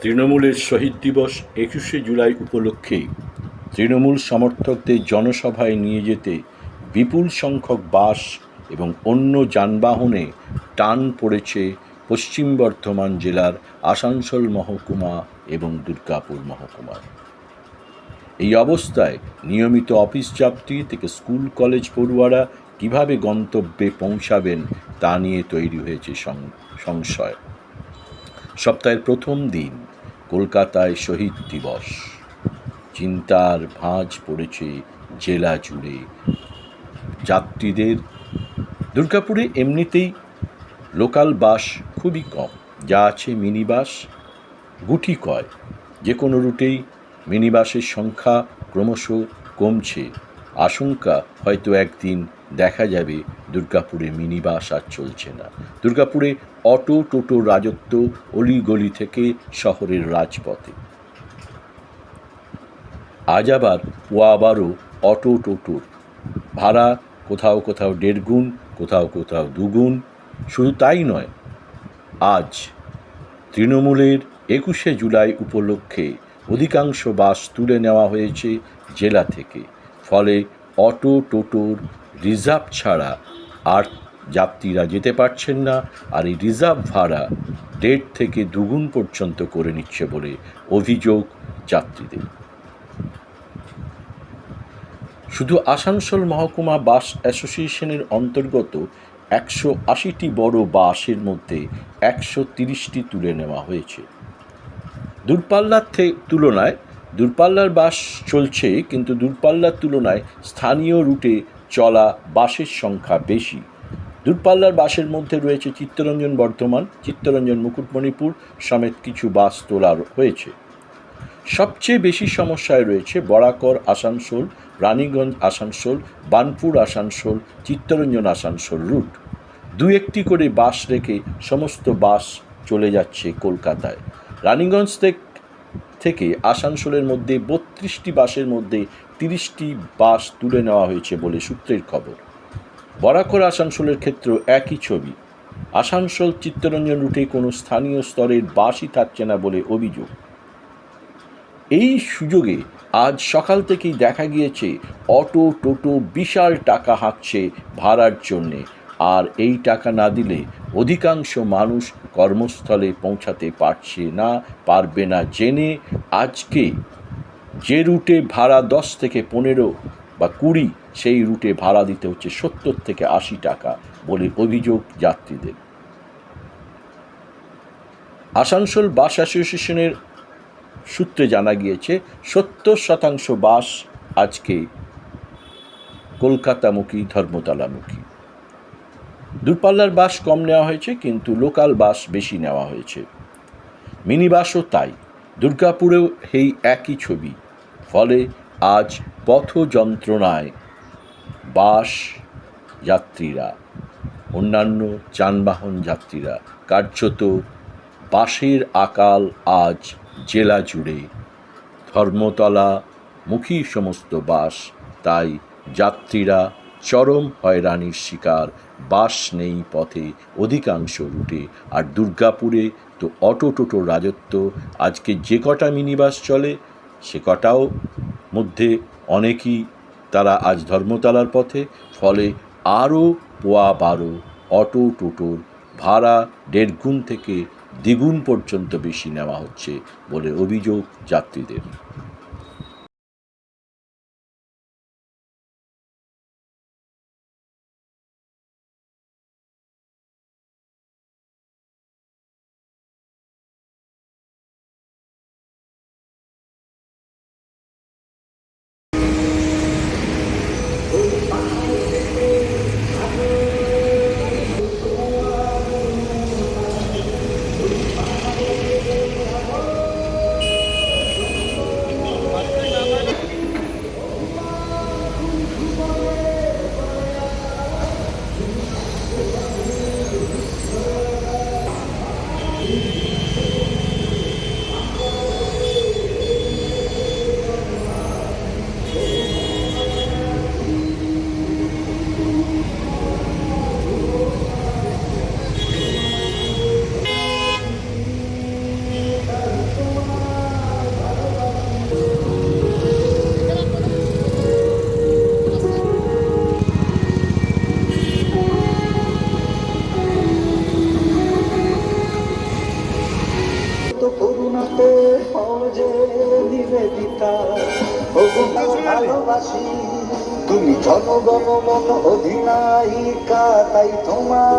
তৃণমূলের শহীদ দিবস একুশে জুলাই উপলক্ষে তৃণমূল সমর্থকদের জনসভায় নিয়ে যেতে বিপুল সংখ্যক বাস এবং অন্য যানবাহনে টান পড়েছে পশ্চিম বর্ধমান জেলার আসানসোল মহকুমা এবং দুর্গাপুর মহকুমায় এই অবস্থায় নিয়মিত অফিস যাত্রী থেকে স্কুল, কলেজ পড়ুয়ারা কীভাবে গন্তব্যে পৌঁছাবেন তা নিয়ে তৈরি হয়েছে সংশয়। সপ্তাহের প্রথম দিন। কলকাতায় শহীদ দিবস। চিন্তার ভাঁজ পড়েছে জেলা জুড়ে। যাত্রীদের দুর্গাপুরে এমনিতেই লোকাল বাস খুবই কম। যা আছে মিনি বাস গুটি কয়। যে কোনো রুটেই মিনি বাসের সংখ্যা ক্রমশ কমছে। আশঙ্কা হয়তো একদিন দেখা যাবে, দুর্গাপুরে মিনি বাস আর চলছে না। দুর্গাপুরে অটো, টোটো রাজত্ব, অলিগলি থেকে শহরের রাজপথে। আজ আবার ও আবারও অটো, টোটোর। ভাড়া কোথাও কোথাও দেড় গুণ, কোথাও কোথাও দুগুণ শুধু তাই নয়, আজ তৃণমূলের একুশে জুলাই উপলক্ষে অধিকাংশ বাস তুলে নেওয়া হয়েছে জেলা থেকে। ফলে অটো, টোটোর রিজার্ভ ছাড়া আর যাত্রীরা যেতে পারছেন না আর এই রিজার্ভ ভাড়া দেড় থেকে দুগুণ পর্যন্ত করে নিচ্ছে বলে অভিযোগ যাত্রীদের। শুধু আসানসোল মহকুমা বাস অ্যাসোসিয়েশনের অন্তর্গত একশো আশিটি বড় বাসের মধ্যে একশো তিরিশটি তুলে নেওয়া হয়েছে। দূরপাল্লার তুলনায় দূরপাল্লার বাস চলছে, কিন্তু দূরপাল্লার তুলনায় স্থানীয় রুটে চলা বাসের সংখ্যা বেশি। দূরপাল্লার বাসের মধ্যে রয়েছে চিত্তরঞ্জন বর্ধমান, চিত্তরঞ্জন মুকুটমণিপুর সমেত কিছু বাস তোলা হয়েছে। সবচেয়ে বেশি সমস্যায় রয়েছে বরাকর আসানসোল, রানীগঞ্জ আসানসোল, বানপুর আসানসোল, চিত্তরঞ্জন আসানসোল রুট। দু একটি করে বাস রেখে সমস্ত বাস চলে যাচ্ছে কলকাতায়। রানীগঞ্জ থেক- থেকে আসানসোলের মধ্যে বত্রিশটি বাসের মধ্যে তিরিশটি বাস তুলে নেওয়া হয়েছে বলে সূত্রের খবর। বরাকর আসানসোলের ক্ষেত্রেও একই ছবি। আসানসোল চিত্তরঞ্জন রুটে কোনো স্থানীয় স্তরের বাসই থাকছে না বলে অভিযোগ। এই সুযোগে আজ সকাল থেকেই দেখা গিয়েছে অটো টোটো বিশাল টাকা হাঁকছে ভাড়ার জন্যে। আর এই টাকা না দিলে অধিকাংশ মানুষ কর্মস্থলে পৌঁছাতে পারছে না, পারবে না জেনে। আজকে যে রুটে ভাড়া দশ থেকে পনেরো বা কুড়ি, সেই রুটে ভাড়া দিতে হচ্ছে সত্তর থেকে আশি টাকা বলে অভিযোগ যাত্রীদের। আসানসোল বাস অ্যাসোসিয়েশনের সূত্রে জানা গিয়েছে, সত্তর শতাংশ বাস আজকে কলকাতামুখী, ধর্মতলামুখী। দূরপাল্লার বাস কম নেওয়া হয়েছে, কিন্তু লোকাল বাস বেশি নেওয়া হয়েছে। মিনি বাসও তাই। দুর্গাপুরেও সেই একই ছবি। ফলে আজ পথ যন্ত্রণায় বাস যাত্রীরা, অন্যান্য যানবাহন যাত্রীরা, কার্যত বাসের আকাল আজ জেলা জুড়ে ধর্মতলা মুখী সমস্ত বাস। তাই যাত্রীরা চরম হয়রানির শিকার বাস নেই পথে, অধিকাংশ রুটে। আর দুর্গাপুরে তো অটো টোটোর রাজত্ব। আজকে যে কটা মিনি বাস চলে, সে কটাও মধ্যে অনেকই তারা আজ ধর্মতলার পথে। ফলে আরও পোয়া বারো অটো টোটোর ভাড়া দেড় গুণ থেকে দ্বিগুণ পর্যন্ত বেশি নেওয়া হচ্ছে বলে অভিযোগ যাত্রীদের। তুমি জনগণ মন অধিনায়িকা তাই তোমার